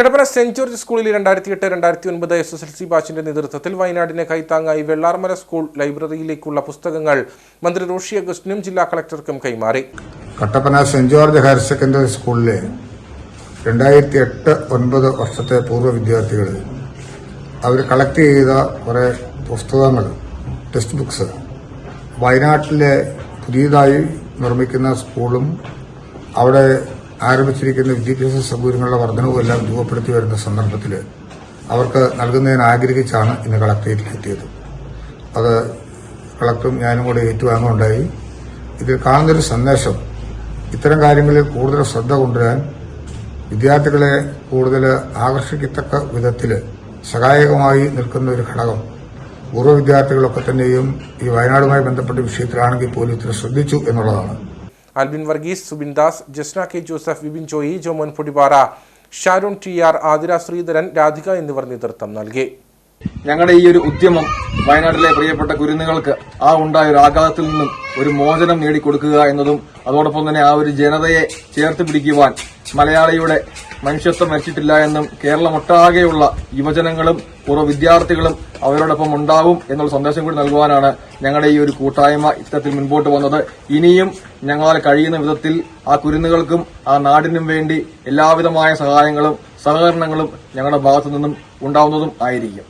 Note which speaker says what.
Speaker 1: Kattappana saint George സ്കൂളിൽ രണ്ടായിരത്തി എട്ട് രണ്ടായിരത്തി ഒൻപത് എസ് എസ് എൽ സി ബാച്ചിന്റെ നേതൃത്വത്തിൽ വയനാടിനെ കൈത്താങ്ങായി വെള്ളാർമല സ്കൂൾ ലൈബ്രറിയിലേക്കുള്ള പുസ്തകങ്ങൾ മന്ത്രി റോഷി അഗസ്റ്റിനും ജില്ലാ കളക്ടർക്കും കൈമാറി.
Speaker 2: Kattappana saint George higher secondary സ്കൂളിലെ രണ്ടായിരത്തി എട്ട് ഒൻപത് വർഷത്തെ പൂർവ വിദ്യാർത്ഥികൾ അവർ കളക്ട് ചെയ്ത കുറേ പുസ്തകങ്ങൾ ടെക്സ്റ്റ് ബുക്സ് വയനാട്ടിലെ പുതിയതായി നിർമ്മിക്കുന്ന സ്കൂളും അവിടെ ആരംഭിച്ചിരിക്കുന്ന വിദ്യാഭ്യാസ സൗകര്യങ്ങളുടെ വർധനവും എല്ലാം രൂപപ്പെടുത്തി വരുന്ന സന്ദർഭത്തിൽ അവർക്ക് നൽകുന്നതിന് ആഗ്രഹിച്ചാണ് ഇന്ന് കളക്ടറേറ്റിൽ എത്തിയത്. അത് കളക്ടറും ഞാനും കൂടെ ഏറ്റുവാങ്ങുണ്ടായി ഇതിൽ കാണുന്നൊരു സന്ദേശം ഇത്തരം കാര്യങ്ങളിൽ കൂടുതൽ ശ്രദ്ധ കൊണ്ടുവരാൻ വിദ്യാർത്ഥികളെ കൂടുതൽ ആകർഷിക്കത്തക്ക വിധത്തിൽ സഹായകമായി നിൽക്കുന്ന ഒരു ഘടകം പൂർവ വിദ്യാർത്ഥികളൊക്കെ തന്നെയും ഈ വയനാടുമായി ബന്ധപ്പെട്ട വിഷയത്തിലാണെങ്കിൽ പോലും ഇത്ര ശ്രദ്ധിച്ചു എന്നുള്ളതാണ്.
Speaker 1: Albin Varghese Subin Das Jasna K Joseph Vibin Joy Jomon Podipara Sharon T R Athira Sreedharan Radhika എന്നിവർ നേതൃത്വം നൽകി.
Speaker 3: ഞങ്ങളുടെ ഈ ഒരു ഉദ്യമം വയനാട്ടിലെ പ്രിയപ്പെട്ട കുരുന്നുകൾക്ക് ആ ഉണ്ടായ ഒരു ആഘാതത്തിൽ നിന്നും ഒരു മോചനം നേടിക്കൊടുക്കുക എന്നതും അതോടൊപ്പം തന്നെ ആ ഒരു ജനതയെ ചേർത്ത് പിടിക്കുവാൻ മലയാളിയുടെ മനുഷ്യത്വം മരിച്ചിട്ടില്ല എന്നും കേരളമൊട്ടാകെയുള്ള യുവജനങ്ങളും പൂർവ വിദ്യാർത്ഥികളും അവരോടൊപ്പം ഉണ്ടാവും എന്നുള്ള സന്ദേശം കൂടി നൽകുവാനാണ് ഞങ്ങളുടെ ഈ ഒരു കൂട്ടായ്മ ഇത്തരത്തിൽ മുൻപോട്ട് വന്നത്. ഇനിയും ഞങ്ങളാൽ കഴിയുന്ന വിധത്തിൽ ആ കുരുന്നുകൾക്കും ആ നാടിനും വേണ്ടി എല്ലാവിധമായ സഹായങ്ങളും സഹകരണങ്ങളും ഞങ്ങളുടെ ഭാഗത്തു നിന്നും ഉണ്ടാവുന്നതും ആയിരിക്കും.